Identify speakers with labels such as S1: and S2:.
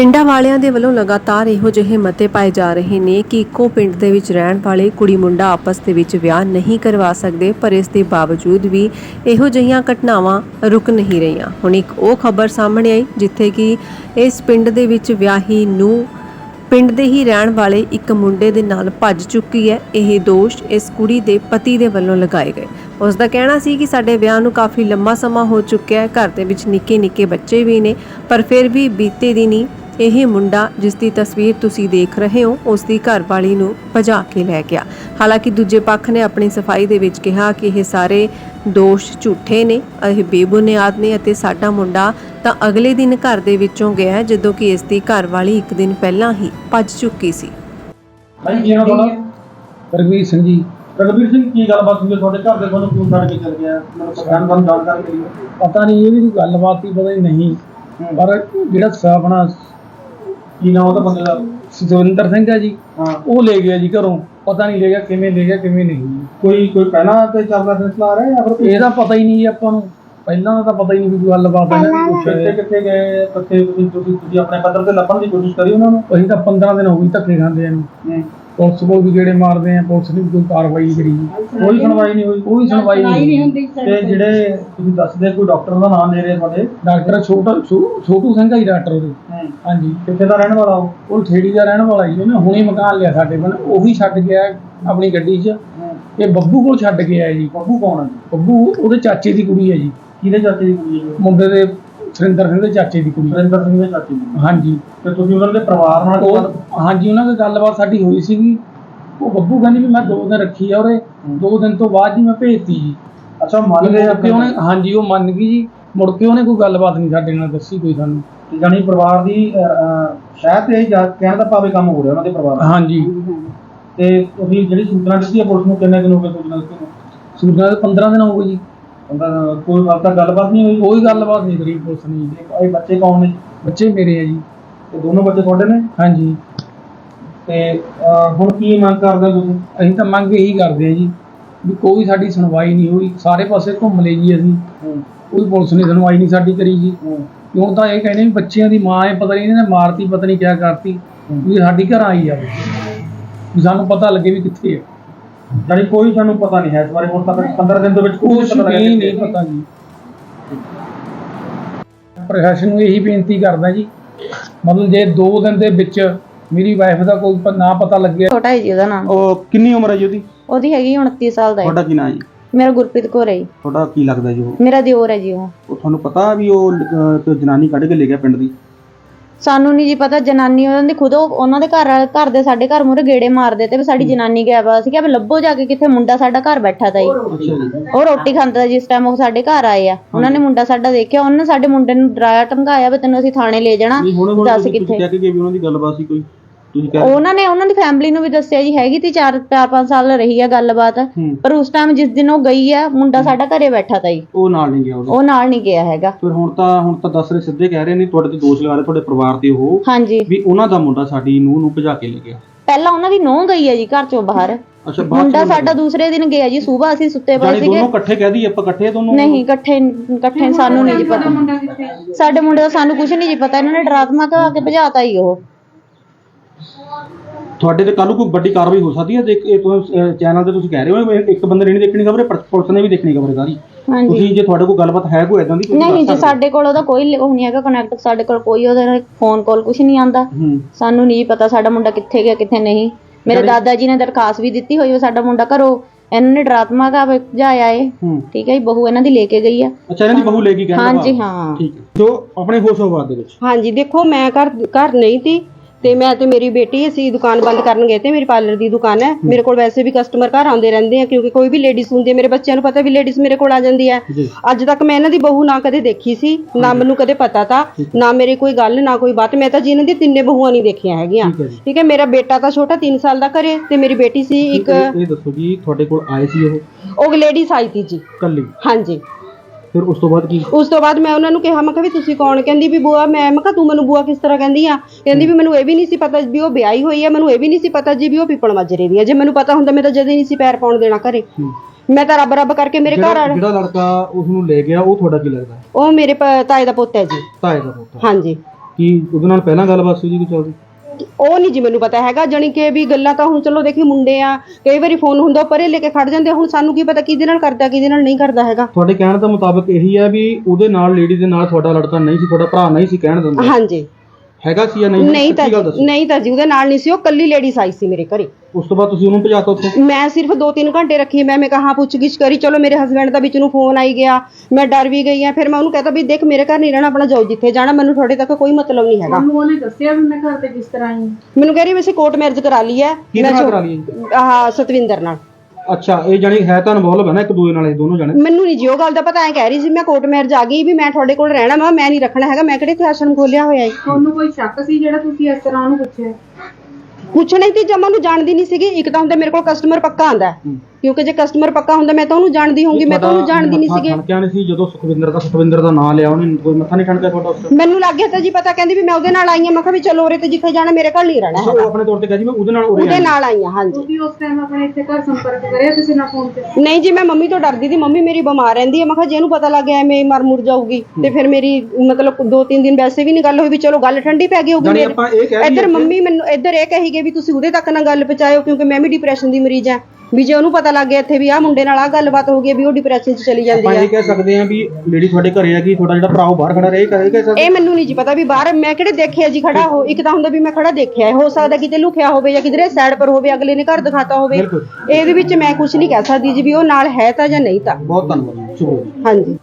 S1: ਪਿੰਡਾਂ ਵਾਲਿਆਂ ਦੇ ਵੱਲੋਂ ਲਗਾਤਾਰ ਇਹੋ ਜਿਹੇ ਮਤੇ ਪਾਏ ਜਾ ਰਹੇ ਨੇ ਕਿ ਇੱਕੋ ਪਿੰਡ ਦੇ ਵਿੱਚ ਰਹਿਣ ਵਾਲੇ ਕੁੜੀ ਮੁੰਡਾ ਆਪਸ ਦੇ ਵਿੱਚ ਵਿਆਹ ਨਹੀਂ ਕਰਵਾ ਸਕਦੇ, ਪਰ ਇਸ ਦੇ ਬਾਵਜੂਦ ਵੀ ਇਹੋ ਜਿਹੀਆਂ ਘਟਨਾਵਾਂ ਰੁਕ ਨਹੀਂ ਰਹੀਆਂ। ਹੁਣ ਇੱਕ ਉਹ ਖਬਰ ਸਾਹਮਣੇ ਆਈ, ਜਿੱਥੇ ਕਿ ਇਸ ਪਿੰਡ ਦੇ ਵਿੱਚ ਵਿਆਹੀ ਨੂੰ ਪਿੰਡ ਦੇ ਹੀ ਰਹਿਣ ਵਾਲੇ ਇੱਕ ਮੁੰਡੇ ਦੇ ਨਾਲ ਭੱਜ ਚੁੱਕੀ ਹੈ। ਇਹ ਦੋਸ਼ ਇਸ ਕੁੜੀ ਦੇ ਪਤੀ ਦੇ ਵੱਲੋਂ ਲਗਾਏ ਗਏ। ਉਸ ਦਾ ਕਹਿਣਾ ਸੀ ਕਿ ਸਾਡੇ ਵਿਆਹ ਨੂੰ ਕਾਫੀ ਲੰਮਾ ਸਮਾਂ ਹੋ ਚੁੱਕਿਆ ਹੈ, ਘਰ ਦੇ ਵਿੱਚ ਨਿੱਕੇ ਨਿੱਕੇ ਬੱਚੇ ਵੀ ਨੇ, ਪਰ ਫਿਰ ਵੀ ਬੀਤੇ ਦਿਨੀ ਇਹ ਮੁੰਡਾ ਜਿਸ ਦੀ ਤਸਵੀਰ ਤੁਸੀਂ ਦੇਖ ਰਹੇ ਹੋ ਉਸ ਦੀ ਘਰਵਾਲੀ ਨੂੰ ਭਜਾ ਕੇ ਲੈ ਗਿਆ। ਹਾਲਾਂਕਿ ਦੂਜੇ ਪੱਖ ਨੇ ਆਪਣੀ ਸਫ਼ਾਈ ਦੇ ਵਿੱਚ ਕਿਹਾ ਕਿ ਇਹ ਸਾਰੇ ਦੋਸ਼ ਝੂਠੇ ਨੇ ਇਹ ਬੇਬੁਨਿਆਦ ਨੇ ਅਤੇ ਸਾਡਾ ਮੁੰਡਾ ਤਾਂ ਅਗਲੇ ਦਿਨ ਘਰ ਦੇ ਵਿੱਚੋਂ ਗਿਆ ਜਦੋਂ ਕਿ ਇਸ ਦੀ ਘਰਵਾਲੀ ਇੱਕ ਦਿਨ ਪਹਿਲਾਂ ਹੀ ਭੱਜ ਚੁੱਕੀ ਸੀ।
S2: ਭਾਈ ਕੀ ਨਾਮ ਤੁਹਾਡਾ?
S3: ਰਘਵੀਰ ਸਿੰਘ ਜੀ।
S2: ਰਗਵੀਰ ਸਿੰਘ ਕੀ ਗੱਲਬਾਤ ਹੋਈ ਹੈ ਤੁਹਾਡੇ ਘਰ ਦੇ ਤੁਹਾਨੂੰ ਕਿਉਂ ਛੱਡ ਕੇ ਚਲ ਗਿਆ? ਮੈਨੂੰ ਪਛਾਣ ਬੰਦ ਜਾਣਕਾਰੀ ਮਿਲੀ ਹੈ
S3: ਪਤਾ ਨਹੀਂ ਇਹਦੀ ਕੋਈ ਗੱਲਬਾਤ ਹੀ ਪਤਾ ਹੀ ਨਹੀਂ। ਪਰ ਜਿਹੜਾ ਸ- ਆਪਣਾ
S2: ਕੀ ਨਾਮ ਉਹਦਾ ਬੰਦੇ ਦਾ?
S3: ਸਤਵਿੰਦਰ ਸਿੰਘ ਹੈ ਜੀ।
S2: ਹਾਂ।
S3: ਉਹ ਲੈ ਗਿਆ ਜੀ ਘਰੋਂ। ਪਤਾ ਨਹੀਂ ਲੈ ਗਿਆ ਕਿਵੇਂ ਲੈ ਗਿਆ ਕਿਵੇਂ ਨਹੀਂ।
S2: ਕੋਈ ਕੋਈ ਪਹਿਲਾਂ ਤੇ ਚੱਲਦਾ ਸਿਲਸਿਲਾ ਆ ਰਿਹਾ ਜਾਂ ਫਿਰ
S3: ਇਹਦਾ ਪਤਾ ਹੀ ਨਹੀਂ ਜੀ ਆਪਾਂ ਨੂੰ। ਪਹਿਲਾਂ ਦਾ ਤਾਂ ਪਤਾ ਹੀ ਨਹੀਂ ਵੀ ਕੋਈ ਗੱਲਬਾਤ ਹੈ
S2: ਕਿੱਥੇ ਕਿੱਥੇ ਗਏ ਕਿੱਥੇ ਤੁਸੀਂ ਤੁਸੀਂ ਤੁਸੀਂ ਆਪਣੇ ਪੱਧਰ ਤੇ ਲੱਭਣ ਦੀ ਕੋਸ਼ਿਸ਼ ਕਰੀ ਉਹਨਾਂ ਨੂੰ?
S3: ਅਸੀਂ ਤਾਂ 15 ਦਿਨ ਹੋ ਗਏ ਧੱਕੇ ਖਾਂਦੇ ਨੂੰ ਪੁਲਿਸ ਕੋਲ ਵੀ ਗੇੜੇ ਮਾਰਦੇ ਆ ਪੁਲਿਸ ਨੇ ਵੀ ਕੋਈ ਕਾਰਵਾਈ ਨਹੀਂ ਕਰੀ।
S2: ਕੋਈ ਸੁਣਵਾਈ ਨਹੀਂ ਹੋਈ
S3: ਕੋਈ ਸੁਣਵਾਈ ਨਹੀਂ ਹੋਈ।
S2: ਤੇ ਜਿਹੜੇ ਤੁਸੀਂ ਦੱਸਦੇ ਕੋਈ ਡਾਕਟਰ ਦਾ ਨਾਮ ਲੈ ਰਹੇ ਤੁਹਾਡੇ?
S3: ਡਾਕਟਰ ਛੋਟਾ ਛੋਟੂ ਸਿੰਘ ਆ ਜੀ ਡਾਕਟਰ ਉਹਦੇ। ਹਾਂਜੀ।
S2: ਕਿੱਥੇ ਦਾ ਰਹਿਣ ਵਾਲਾ ਉਹ?
S3: ਉਹ ਠੇੜੀ ਦਾ ਰਹਿਣ ਵਾਲਾ ਜੀ ਉਹਨੇ ਹੁਣੇ ਮਕਾਨ ਲਿਆ ਸਾਡੇ ਕੋਲ ਉਹੀ ਛੱਡ ਗਿਆ ਆਪਣੀ ਗੱਡੀ 'ਚ। ਇਹ ਬੱਬੂ ਕੋਲ ਛੱਡ ਕੇ ਆਇਆ ਜੀ।
S2: ਬੱਬੂ ਕੌਣ ਹੈ?
S3: ਬੱਬੂ ਉਹਦੇ ਚਾਚੇ ਦੀ ਕੁੜੀ ਹੈ ਜੀ।
S2: ਕਿਹਦੇ ਚਾਚੇ ਦੀ ਕੁੜੀ ਹੈ?
S3: ਮੁੰਡੇ ਦੇ ਸੁਰਿੰਦਰ ਸਿੰਘ ਦੇ ਚਾਚੇ ਦੀ ਕੁੜੀ।
S2: ਸੁਰਿੰਦਰ ਸਿੰਘ ਦੇ ਚਾਚੇ ਦੀ
S3: ਹਾਂਜੀ।
S2: ਤੇ ਤੁਸੀਂ ਉਹਨਾਂ ਦੇ ਪਰਿਵਾਰ ਨਾਲ
S3: ਹਾਂਜੀ ਉਹਨਾਂ ਨਾਲ ਗੱਲਬਾਤ ਸਾਡੀ ਹੋਈ ਸੀਗੀ। ਉਹ ਬੱਬੂ ਕਹਿੰਦੀ ਵੀ ਮੈਂ ਦੋ ਦਿਨ ਰੱਖੀ ਆ ਉਰੇ। ਦੋ ਦਿਨ ਤੋਂ ਬਾਅਦ ਜੀ ਮੈਂ ਭੇਜਤੀ ਜੀ।
S2: ਅੱਛਾ ਮੰਨ ਗਏ
S3: ਕੇ ਉਹਨੇ ਹਾਂਜੀ ਉਹ ਮੰਨ ਗਈ ਜੀ। ਮੁੜ ਕੇ ਉਹਨੇ ਕੋਈ ਗੱਲਬਾਤ ਨਹੀਂ ਸਾਡੇ ਨਾਲ ਦੱਸੀ ਕੋਈ ਸਾਨੂੰ।
S2: ਜਾਨੀ ਪਰਿਵਾਰ ਦੀ ਸ਼ਾਇਦ ਤੇ ਇਹ ਕਹਿਣ ਦਾ ਭਾਵੇਂ ਕੰਮ ਹੋ ਰਿਹਾ ਉਹਨਾਂ ਦੇ ਪਰਿਵਾਰ ਦਾ।
S3: ਹਾਂਜੀ।
S2: ਤੇ ਤੁਸੀਂ ਜਿਹੜੀ ਸੂਚਨਾ ਦਿੱਤੀ ਹੈ ਪੁਲਿਸ ਨੂੰ ਕਿੰਨੇ ਦਿਨ ਹੋ ਗਏ ਸੂਚਨਾ ਦਿੱਤੀ ਨੂੰ
S3: ਸੂਚਨਾ ਦੇ 15 ਦਿਨ ਹੋ ਗਏ ਜੀ।
S2: ਕੋਈ ਗੱਲ ਤਾਂ ਗੱਲਬਾਤ ਨਹੀਂ ਹੋਈ?
S3: ਕੋਈ ਗੱਲਬਾਤ ਨਹੀਂ ਕਰੀ ਪੁਲਿਸ ਨੇ।
S2: ਇਹ ਬੱਚੇ ਕੌਣ ਨੇ?
S3: ਬੱਚੇ ਮੇਰੇ ਆ ਜੀ।
S2: ਇਹ ਦੋਨੋਂ ਬੱਚੇ ਤੁਹਾਡੇ ਨੇ?
S3: ਹਾਂਜੀ।
S2: ਤੇ ਅਹ, ਹੁਣ ਕੀ ਮੰਗ ਕਰਦੇ ਹੋ ਤੁਸੀਂ?
S3: ਅਸੀਂ ਤਾਂ ਮੰਗ ਇਹੀ ਕਰਦੇ ਆ ਜੀ ਵੀ ਕੋਈ ਸਾਡੀ ਸੁਣਵਾਈ ਨਹੀਂ ਹੋਈ। ਸਾਰੇ ਪਾਸੇ ਘੁੰਮ ਲਏ ਜੀ ਅਸੀਂ। ਕੋਈ ਪੁਲਿਸ ਨੇ ਸੁਣਵਾਈ ਨਹੀਂ ਸਾਡੀ ਕਰੀ ਜੀ। ਹੁਣ ਤਾਂ ਇਹ ਕਹਿੰਦੇ ਵੀ ਬੱਚਿਆਂ ਦੀ ਮਾਂ ਹੈ ਪਤਾ ਨਹੀਂ ਇਹਨੇ ਮਾਰਤੀ ਪਤਾ ਨਹੀਂ ਕਿਆ ਕਰਤੀ। ਵੀ ਸਾਡੀ ਘਰ ਆਈ ਜਾਵੇ ਵੀ ਸਾਨੂੰ ਪਤਾ ਲੱਗੇ ਵੀ ਕਿੱਥੇ ਹੈ
S2: ਜਾਨੀ ਕੋਈ ਸਾਨੂੰ ਪਤਾ ਨਹੀਂ ਹੈ ਇਸ ਬਾਰੇ। ਹੁਣ ਤੱਕ 15 ਦਿਨ ਦੇ ਵਿੱਚ ਕੋਈ
S3: ਕੁਛ
S2: ਪਤਾ
S3: ਵੀ
S2: ਲੱਗਿਆ
S3: ਨਹੀਂ ਪਤਾ ਜੀ। ਪ੍ਰਸ਼ਾਸਨ ਨੂੰ ਇਹੀ ਬੇਨਤੀ ਕਰਦਾ ਜੀ। ਮਤਲਬ ਜੇ 2 ਦਿਨ ਦੇ ਵਿੱਚ ਮੇਰੀ ਵਾਈਫ ਦਾ ਕੋਈ ਪ- ਨਾ ਪਤਾ ਲੱਗਿਆ।
S4: ਛੋਟਾ ਹੈ ਜੀ ਉਹਦਾ ਨਾਮ
S2: ਉਹ ਕਿੰਨੀ ਉਮਰ ਹੈ ਜੀ ਉਹਦੀ?
S4: ਉਹਦੀ ਹੈਗੀ 29 ਸਾਲ ਦਾ ਹੈ।
S2: ਤੁਹਾਡਾ ਕੀ ਨਾਮ ਹੈ ਜੀ?
S4: ਮੇਰਾ ਗੁਰਪ੍ਰੀਤ ਕੌਰ ਹੈ ਜੀ।
S2: ਤੁਹਾਡਾ ਕੀ ਲੱਗਦਾ ਜੀ ਉਹ?
S4: ਮੇਰਾ ਦਿਓਰ ਹੈ ਜੀ ਉਹ।
S2: ਉਹ ਤੁਹਾਨੂੰ ਪਤਾ ਵੀ ਉਹ ਅਹ, ਤੇ ਜਨਾਨੀ ਕੱਢ ਕੇ ਲੈ ਗਿਆ ਪਿੰਡ ਦੀ?
S4: ਸਾਨੂੰ ਨਹੀਂ ਜੀ ਪਤਾ ਜਨਾਨੀ ਉਹਨਾਂ ਦੀ ਖੁਦ ਉਹ- ਉਹਨਾਂ ਦੇ ਘਰ ਵਾਲੇ- ਘਰ ਦੇ ਸਾਡੇ ਘਰ ਮੂਹਰੇ ਗੇੜੇ ਮਾਰਦੇ ਤੇ ਵੀ ਸਾਡੀ ਜਨਾਨੀ ਗਿਆ ਵਾ ਅਸੀਂ ਕਿਹਾ ਵੀ ਲੱਭੋ ਜਾ ਕੇ ਕਿੱਥੇ ਮੁੰਡਾ ਸਾਡਾ ਘਰ ਬੈਠਾ ਤਾ ਜੀ। ਉਹ ਰੋਟੀ ਖਾਂਦਾ ਤਾ ਜਿਸ ਟਾਈਮ ਉਹ ਸਾਡੇ ਘਰ ਆਏ ਆ। ਉਹਨਾਂ ਨੇ ਮੁੰਡਾ ਸਾਡਾ ਦੇਖਿਆ ਉਹਨਾਂ ਨੇ ਸਾਡੇ ਮੁੰਡੇ ਨੂੰ ਡਰਾਇਆ ਧਮਕਾਇਆ ਵੀ ਤੈਨੂੰ ਅਸੀਂ ਥਾਣੇ ਲੈ ਜਾਣਾ
S2: ਨਹੀਂ ਹੁਣ ਹੁਣ
S4: ਦੱਸ
S2: ਤੁਸੀਂ
S4: ਕਿੱਥੇ।
S2: ਕਹਿ ਕੇ ਗਏ ਵੀ ਉਹਨਾਂ ਦੀ ਗੱਲਬਾਤ ਸੀ ਕੋਈ? ਤੁਸੀਂ ਕਹਿ
S4: ਉਹਨਾਂ ਨੇ ਉਹਨਾਂ ਦੀ ਫੈਮਿਲੀ ਨੂੰ ਵੀ ਦੱਸਿਆ ਜੀ ਹੈਗੀ ਤੀ 4 4 5 ਸਾਲ ਰਹੀ ਆ ਗੱਲਬਾਤ।
S2: ਹੂੰ।
S4: ਪਰ ਉਸ ਟਾਈਮ ਜਿਸ ਦਿਨ ਉਹ ਗਈ ਆ ਮੁੰਡਾ ਸਾਡਾ ਘਰੇ ਬੈਠਾ ਤਾ ਜੀ।
S2: ਉਹ ਨਾਲ ਨਹੀਂ ਗਿਆ ਉਹਦੇ।
S4: ਉਹ ਨਾਲ ਨਹੀਂ ਗਿਆ ਹੈਗਾ।
S2: ਫਿਰ ਹੁਣ ਤਾਂ ਹੁਣ ਤਾਂ ਦੱਸ ਰਹੇ ਸਿੱਧੇ ਕਹਿ ਰਹੇ ਨੇ ਤੁਹਾਡੇ ਤੇ ਦੋਸ਼ ਲਗਾ ਰਹੇ ਤੁਹਾਡੇ ਪਰਿਵਾਰ ਤੇ ਉਹ
S4: ਹਾਂਜੀ।
S2: ਵੀ ਉਹਨਾਂ ਦਾ ਮੁੰਡਾ ਸਾਡੀ ਨੂੰਹ ਨੂੰ ਭਜਾ ਕੇ ਲੈ ਗਿਆ।
S4: ਪਹਿਲਾਂ ਉਹਨਾਂ ਦੀ ਨੋਹ ਗਈ ਹੈ ਜੀ ਘਰ ਚੋਂ ਬਾਹਰ।
S2: ਅੱਛਾ ਬਾਅਦ
S4: ਮੁੰਡਾ ਸਾਡਾ ਦੂਸਰੇ ਦਿਨ ਗਿਆ ਜੀ ਸਵੇਰ ਅਸੀਂ ਸੁੱਤੇ ਪਏ
S2: ਜਾਨੀ
S4: ਸੀਗੇ।
S2: ਦੋਨੋਂ ਇਕੱਠੇ ਕਹਿ ਦਈਏ ਆਪਾਂ ਇਕੱਠੇ ਆ ਦੋਨੋਂ?
S4: ਨਹੀਂ ਇਕੱਠੇ ਇਕੱਠੇ ਸਾਨੂੰ ਨਹੀਂ ਜੀ ਪਤਾ। ਸਾਡੇ ਮੁੰਡੇ ਦਾ ਸਾਨੂੰ ਕੁਝ ਨਹੀਂ ਜੀ ਪਤਾ ਇਹਨਾਂ ਨੇ ਡਰਾਤਮਾ ਕਾ ਕੇ ਭਜਾਤਾ ਹੀ ਉਹ।
S2: ਤੁਹਾਡੇ ਤੇ ਕੱਲ ਨੂੰ ਕੋਈ ਵੱਡੀ ਕਾਰਵਾਈ ਹੋ ਸਕਦੀ ਹੈ? ਜੇ ਇਹ ਤੁਸੀਂ ਚੈਨਲ ਤੇ ਤੁਸੀਂ ਕਹਿ ਰਹੇ ਹੋ ਇੱਕ ਬੰਦੇ ਨੇ ਨਹੀਂ ਦੇਖਣੀ ਖਬਰ ਪੁਲਿਸ ਨੇ ਵੀ ਦੇਖਣੀ ਖਬਰ ਸਾਰੀ।
S4: ਹਾਂਜੀ।
S2: ਤੁਸੀਂ ਜੇ ਤੁਹਾਡੇ ਕੋਲ ਗੱਲਬਾਤ ਹੈ ਕੋਈ ਇਦਾਂ ਦੀ ਤੁਸੀਂ
S4: ਨਹੀਂ
S2: ਦੱਸ
S4: ਜੀ
S2: ਸਕਦੇ?
S4: ਸਾਡੇ ਕੋਲ ਉਹਦਾ ਕੋਈ ਉਹ ਨਹੀਂ ਹੈਗਾ ਕਨੈਕਟ ਸਾਡੇ ਕੋਲ ਕੋਈ ਉਹਦਾ ਫੋਨ ਕਾਲ ਕੁਝ ਨਹੀਂ ਆਂਦਾ
S2: ਹੋ। ਹੂੰ
S4: ਸਾਨੂੰ ਨਹੀਂ ਪਤਾ ਸਾਡਾ ਮੁੰਡਾ ਕਿੱਥੇ ਗਿਆ ਕਿੱਥੇ ਨਹੀਂ। ਮੇਰੇ ਦਾਦਾ ਜੀ ਨੇ ਦਰਖਾਸਤ ਵੀ ਦਿੱਤੀ ਹੋਈ ਉਹ ਸਾਡਾ ਮੁੰਡਾ ਘਰੋਂ ਇਹਨਾਂ ਨੇ ਡਰਾਤਮਾ ਕਾ ਭਜਾਇਆ ਏ।
S2: ਹੂੰ।
S4: ਠੀਕ ਹੈ ਜੀ ਬਹੂ ਇਹਨਾਂ ਦੀ ਲੈ ਕੇ ਗਈ ਆ।
S2: ਅੱਛਾ ਇਹਨਾਂ ਦੀ ਬਹੂ ਲੈ ਕੇ ਕਹਿਣ ਦਾ
S4: ਹਾਂਜੀ। ਹਾਂ।
S2: ਠੀਕ ਹੈ। ਜੋ ਆਪਣੇ ਹੋਸ਼ੋਬਾਦ ਦੇ ਵਿੱਚ।
S5: ਹਾਂਜੀ ਦੇਖੋ ਮੈਂ ਘਰ ਘਰ ਨਹੀਂ ਤੀ ਤੇ ਮੈਂ ਤੇ ਮੇਰੀ ਬੇਟੀ ਅਸੀਂ ਦੁਕਾਨ ਬੰਦ ਕਰਨ ਗਏ ਤੇ ਮੇਰੀ ਪਾਰਲਰ ਦੀ ਦੁਕਾਨ ਹੈ। ਮੇਰੇ ਕੋਲ ਵੈਸੇ ਵੀ ਕਸਟਮਰ ਘਰ ਆਉਂਦੇ ਰਹਿੰਦੇ ਆ ਕਿਉਂਕਿ ਕੋਈ ਵੀ ਲੇਡੀਜ਼ ਹੁੰਦੀ ਹੈ ਮੇਰੇ ਬੱਚਿਆਂ ਨੂੰ ਪਤਾ ਵੀ ਲੇਡੀਜ਼ ਮੇਰੇ ਕੋਲ ਆ ਜਾਂਦੀ ਹੈ। ਅੱਜ ਤੱਕ ਮੈਂ ਇਹਨਾਂ ਦੀ ਬਹੂ ਨਾ ਕਦੇ ਦੇਖੀ ਸੀ ਨਾ ਮੈਨੂੰ ਕਦੇ ਪਤਾ ਤਾ ਨਾ ਮੇਰੀ ਕੋਈ ਗੱਲ ਨਾ ਕੋਈ ਬਾਤ। ਮੈਂ ਤਾਂ ਜੀ ਇਹਨਾਂ ਦੀ ਤਿੰਨੇ ਬਹੂਆਂ ਨਹੀਂ ਦੇਖੀਆਂ ਹੈਗੀਆਂ।
S2: ਠੀਕ ਹੈ
S5: ਮੇਰਾ ਬੇਟਾ ਤਾਂ ਛੋਟਾ 3 ਸਾਲ ਦਾ ਘਰੇ ਤੇ ਮੇਰੀ ਬੇਟੀ ਸੀ ਇੱਕ
S2: ਇਹ ਦੱਸੋ ਜੀ ਤੁਹਾਡੇ ਕੋਲ ਆਏ ਸੀ ਉਹ?
S5: ਉਹ ਲੇਡੀਜ਼ ਆਈ ਤੀ ਜੀ।
S2: ਕੱਲੀ
S5: ਹਾਂਜੀ।
S2: ਫਿਰ ਉਸ ਤੋਂ ਬਾਅਦ ਕੀ?
S5: ਉਸ ਤੋਂ ਬਾਅਦ ਮੈਂ ਉਹਨਾਂ ਨੂੰ ਕਿਹਾ ਮੈਂ ਕਿਹਾ ਵੀ ਤੁਸੀਂ ਕੌਣ? ਕਹਿੰਦੀ ਵੀ ਬੂਆ ਮੈਂ ਮੈਂ ਕਿਹਾ ਤੂੰ ਮੈਨੂੰ ਬੂਆ ਕਿਸ ਤਰ੍ਹਾਂ ਕਹਿੰਦੀ ਆ? ਕਹਿੰਦੀ ਵੀ ਮੈਨੂੰ ਇਹ ਵੀ ਨਹੀਂ ਸੀ ਪਤਾ ਵੀ ਉਹ ਵਿਆਹੀ ਹੋਈ ਆ ਮੈਨੂੰ ਇਹ ਵੀ ਨਹੀਂ ਸੀ ਪਤਾ ਜੀ ਵੀ ਉਹ ਪਿੱਪਲ ਮਾਜਰੇ ਦੀ ਆ। ਜੇ ਮੈਨੂੰ ਪਤਾ ਹੁੰਦਾ ਮੈਂ ਤਾਂ ਜਦੇ ਨਹੀਂ ਸੀ ਪੈਰ ਪਾਉਣ ਦੇਣਾ ਘਰੇ।
S2: ਹੂੰ।
S5: ਮੈਂ ਤਾਂ ਰੱਬ ਰੱਬ ਕਰਕੇ ਮੇਰੇ ਘਰ
S2: ਜਿਹੜਾ
S5: ਵਾਲਾ
S2: ਜਿਹੜਾ ਲੜਕਾ ਉਸ ਨੂੰ ਲੈ ਗਿਆ ਉਹ ਤੁਹਾਡਾ ਕੀ ਲੱਗਦਾ? ਹੈ?
S5: ਉਹ ਮੇਰੇ ਪ- ਤਾਏ ਦਾ ਪੁੱਤ ਹੈ ਜੀ।
S2: ਤਾਏ ਦਾ ਪੁੱਤ।
S5: ਹਾਂਜੀ।
S2: ਕੀ ਉਹਦੇ ਨਾਲ ਪਹਿਲਾਂ ਗੱਲਬਾਤ ਸੀ ਜੀ ਕੋਈ ਚੱਲਦੀ?
S5: ਉਹ ਨਹੀਂ ਜੀ ਮੈਨੂੰ ਪਤਾ ਹੈਗਾ ਜਾਣੀ ਕਿ ਵੀ ਗੱਲਾਂ ਤਾਂ ਹੁਣ ਚਲੋ ਦੇਖੀ ਮੁੰਡੇ ਆ ਕਈ ਵਾਰੀ ਫੋਨ ਹੁੰਦਾ ਉਹ ਪਰੇ ਲੈ ਕੇ ਖੜ ਜਾਂਦੇ ਆ, ਹੁਣ ਸਾਨੂੰ ਕੀ ਪਤਾ ਕਿਹਦੇ ਨਾਲ ਕਰਦਾ ਕਿਹਦੇ ਨਾਲ ਨਹੀਂ ਕਰਦਾ ਹੈਗਾ।
S2: ਤੁਹਾਡੇ ਕਹਿਣ ਦਾ ਮੁਤਾਬਕ ਇਹੀ ਹੈ ਵੀ ਉਹਦੇ ਨਾਲ ਲੇਡੀ ਦੇ ਨਾਲ ਤੁਹਾਡਾ ਲੜਕਾ ਨਹੀਂ ਸੀ ਤੁਹਾਡਾ ਭਰਾ ਨਹੀਂ ਸੀ ਕਹਿਣ ਦਿੰਦਾ।
S5: ਹਾਂਜੀ।
S2: ਹੈਗਾ ਸੀ ਜਾਂ ਨਹੀਂ?
S5: ਨਹੀਂ ਤਾਂ
S2: ਸੱਚੀ ਗੱਲ ਦੱਸੋ।
S5: ਨਹੀਂ ਤਾਂ ਜੀ ਉਹਦੇ ਨਾਲ ਨਹੀਂ ਸੀ ਉਹ ਕੱਲੀ ਲੇਡੀਜ਼ ਆਈ ਸੀ ਮੇਰੇ ਘਰੇ।
S2: ਉਸ ਤੋਂ ਬਾਅਦ ਤੁਸੀਂ ਉਹਨੂੰ ਭਜਾਤਾ ਉੱਥੇ?
S5: ਮੈਂ ਸਿਰਫ 2-3 ਘੰਟੇ ਰੱਖੀ ਮੈਂ ਮੈਂ ਕਹਾ ਪੁੱਛਗਿੱਛ ਕਰੀ ਚਲੋ ਮੇਰੇ ਹਸਬੰਡ ਦਾ ਵਿੱਚ ਨੂੰ ਫੋਨ ਆਈ ਗਿਆ ਮੈਂ ਡਰ ਵੀ ਗਈ ਆ ਫਿਰ ਮੈਂ ਉਹਨੂੰ ਕਹਤਾ ਵੀ ਦੇਖ ਮੇਰੇ ਘਰ ਨਹੀਂ ਰਹਿਣਾ ਆਪਣਾ ਜਾਓ ਜਿੱਥੇ ਜਾਣਾ ਮੈਨੂੰ ਤੁਹਾਡੇ ਤੱਕ ਕੋਈ ਮਤਲਬ ਨਹੀਂ ਹੈਗਾ।
S6: ਉਹਨੇ ਦੱਸਿਆ ਵੀ ਮੈਂ ਘਰ ਤੇ ਕਿਸ ਤਰ੍ਹਾਂ ਆਈ
S5: ਮੈਨੂੰ ਕਹਿ ਰਹੀ ਵੈਸੇ ਕੋਰਟ ਮੈਰਿਜ ਕਰਾ ਲਈ ਹੈ।
S2: ਕਿਹਦੇ ਨਾਲ ਕਰਾ ਲਈ?
S5: ਆਹ ਸਤਵਿੰਦਰ ਨਾਲ।
S2: ਅੱਛਾ ਇਹ ਜਾਨੀ ਹੈ ਤਾਂ ਇਨਵੋਲਵ ਹੈ ਨਾ ਇੱਕ ਦੂਜੇ ਨਾਲ ਇਹ ਦੋਨੋਂ ਜਾਣੇ?
S5: ਮੈਨੂੰ ਨਹੀਂ ਜੀ ਉਹ ਗੱਲ ਦਾ ਪਤਾ ਐ ਕਹਿ ਰਹੀ ਸੀ ਮੈਂ ਕੋਰਟ ਮੈਰਿਜ ਆ ਗਈ ਵੀ ਮੈਂ ਤੁਹਾਡੇ ਕੋਲ ਰਹਿਣਾ ਮੈਂ ਮੈਂ ਨਹੀਂ ਰੱਖਣਾ ਹੈਗਾ ਮੈਂ ਕਿਹੜੇ ਤੇ ਆਸ਼ਰਮ ਖੋਲਿਆ ਹੋਇਆ ਹੈ?
S6: ਤੁਹਾਨੂੰ ਕੋਈ ਸ਼ੱਕ ਸੀ ਜਿਹੜਾ ਤੁਸੀਂ ਇਸ ਤਰ੍ਹਾਂ ਉਹਨੂੰ ਪੁੱਛਿਆ?
S5: ਪੁੱਛਣਾ ਹੀ ਤੇ ਜਮਾ ਨੂੰ ਜਾਣਦੀ ਨਹੀਂ ਸੀਗੀ, ਇੱਕ ਤਾਂ ਹੁੰਦਾ ਮੇਰੇ ਕੋਲ ਕਸਟਮਰ ਪੱਕਾ ਆਂਦਾ ਕਿਉਂਕਿ ਜੇ ਕਸਟਮਰ ਪੱਕਾ ਹੁੰਦਾ ਮੈਂ ਤਾਂ ਉਹਨੂੰ ਜਾਣਦੀ ਹੋਊਂਗੀ ਮੈਂ ਤਾਂ ਉਹਨੂੰ ਜਾਣਦੀ ਨਹੀਂ ਸੀਗੀ।
S2: ਠਣਕਿਆ ਨਹੀਂ ਸੀ ਜਦੋਂ ਸੁਖਵਿੰਦਰ ਦਾ ਸੁਖਵਿੰਦਰ ਦਾ ਨਾਂ ਲਿਆ ਉਹਨੇ ਕੋਈ ਮੱਥਾ ਨਹੀਂ ਠਣਕਿਆ ਤੁਹਾਡਾ ਉਸ
S5: ਮੈਨੂੰ ਲੱਗ ਗਿਆ ਤਾਂ ਜੀ ਪਤਾ ਕਹਿੰਦੀ ਵੀ ਮੈਂ ਉਹਦੇ ਨਾਲ ਆਈ ਹਾਂ ਮੈਂ ਕਿਹਾ ਵੀ ਚਲੋ ਉਰੇ ਤੇ ਜਿੱਥੇ ਜਾਣਾ ਮੇਰੇ ਕੋਲ ਨਹੀਂ ਰਹਿਣਾ
S2: ਉਹ ਆਪਣੇ ਤੌਰ ਤੇ ਕਹੀ ਮੈਂ ਉਹਦੇ ਨਾਲ ਉਰੇ
S5: ਉਹਦੇ ਨਾਲ ਆਈ ਹਾਂ ਹਾਂਜੀ।
S6: ਤੁਸੀਂ ਉਸ ਟਾਈਮ ਆਪਣੇ ਇੱਥੇ ਘਰ ਸੰਪਰਕ ਕਰਿਆ ਕਿਸੇ ਨਾਲ ਫੋਨ ਤੇ?
S5: ਨਹੀਂ ਜੀ ਮੈਂ ਮੰਮੀ ਤੋਂ ਡਰਦੀ ਸੀ ਮੰਮੀ ਮੇਰੀ ਬਿਮਾਰ ਰਹਿੰਦੀ ਹੈ ਮੈਂ ਕਿਹਾ ਜੇ ਇਹਨੂੰ ਪਤਾ ਲੱਗ ਗਿਆ ਐਵੇਂ ਮਰ ਮੁਰ ਜਾਊਗੀ ਤੇ ਫਿਰ ਮੇਰੀ ਮਤਲਬ ਦੋ ਤਿੰਨ ਦਿਨ ਵੈਸੇ ਵੀ ਨਹੀਂ ਗੱਲ ਹੋਈ ਵੀ ਚਲੋ ਗੱਲ ਠੰਡੀ ਪੈ ਗਈ ਹੋਊਗੀ
S2: ਜਾਨੀ
S5: ਮੇਰੀ।
S2: ਆਪਾਂ ਇਹ ਕਹਿ
S5: ਇੱਧਰ ਮੰਮੀ ਮੈਨੂੰ ਇੱਧਰ ਇਹ ਕਹੀ ਗਈ ਵੀ ਤੁਸੀਂ ਉਹਦੇ ਤੱਕ ਨਾ ਗੱਲ ਪਹੁੰਚਾਇਓ ਕਿਉਂਕਿ ਮੈਂ ਵੀ ਡਿਪਰੈਸ਼ਨ ਦੀ ਮਰੀਜ਼ ਹਾਂ। ਵੀ ਜੇ ਉਹਨੂੰ ਪਤਾ ਲੱਗ ਗਿਆ ਇੱਥੇ ਵੀ ਆਹ ਮੁੰਡੇ ਨਾਲ ਆਹ ਗੱਲਬਾਤ ਹੋ ਗਈ ਹੈ ਵੀ ਉਹ ਡਿਪਰੈਸ਼ਨ 'ਚ ਚਲੀ ਜਾਂਦੀ
S2: ਆਪਾਂ
S5: ਹੈ
S2: ਇਹ ਕਹਿ ਸਕਦੇ ਹਾਂ ਵੀ ਲੇਡੀ ਤੁਹਾਡੇ ਘਰੇ ਆ ਕਿ ਤੁਹਾਡਾ ਜਿਹੜਾ ਭਰਾ ਉਹ ਬਾਹਰ ਖੜਾ ਰਹੇ ਕਹੇ ਕਹਿ ਸਕਦੇ
S5: ਇਹ ਮੈਨੂੰ ਨਹੀਂ ਜੀ ਪਤਾ ਵੀ ਬਾਹਰ ਮੈਂ ਕਿਹੜੇ ਦੇਖਿਆ ਜੀ ਖੜਾ ਹੋ ਇੱਕ ਤਾਂ ਹੁੰਦਾ ਵੀ ਮੈਂ ਖੜਾ ਦੇਖਿਆ ਹੈ। ਹੋ ਸਕਦਾ ਕਿਤੇ ਲੁਕਿਆ ਹੋਵੇ ਜਾਂ ਕਿਧਰੇ ਸਾਈਡ ਪਰ ਹੋਵੇ ਅਗਲੇ ਨੇ ਘਰ ਦਿਖਾਤਾ ਹੋਵੇ।
S2: ਬਿਲਕੁਲ।
S5: ਇਹਦੇ ਵਿੱਚ ਮੈਂ ਕੁਝ ਨਹੀਂ ਕਹਿ ਸਕਦੀ ਜੀ ਵੀ ਉਹ ਨਾਲ ਹੈ ਤਾਂ ਜਾਂ ਨਹੀਂ ਤਾਂ।
S2: ਬਹੁਤ ਧੰਨਵਾਦ ਸ਼ੁਕਰੀਆ।
S5: ਹਾਂਜੀ।